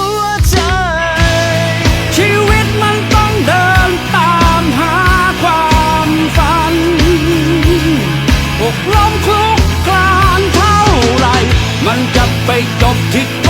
ว ไปจบที่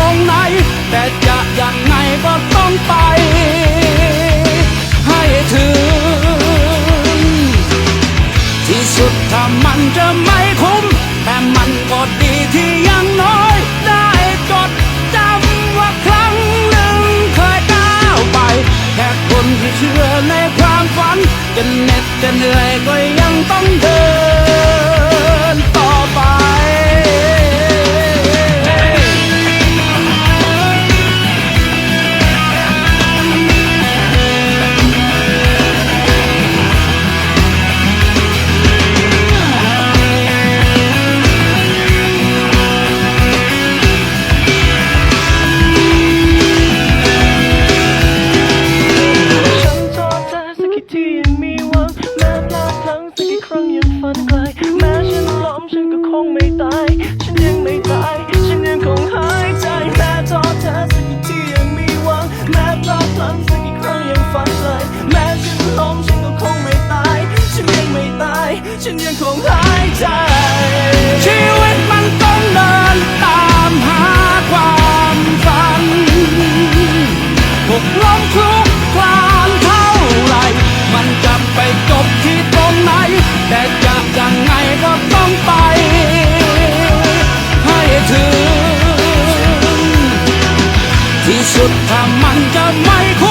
แม้พลาดพลั้งสักกี่ครั้งยังฝันไกลแม้ฉันล้มฉันก็คงไม่ตาย ฉันยังไม่ตาย ฉันยังคงหายใจแม้ท้อแท้สักกี่ทียังมีหวังแม้พลาดพลั้งสักกี่ครั้งยังฝันไกลแม้ฉันล้มฉันก็คงไม่ตาย ฉันยังไม่ตาย ฉันยังคงหายใจ ชีวิตมันต้องเดินตามหาความฝันหกล้มคลุกคลานเท่าไร มันจะไป สุดถ้ามันจะไม่คุ้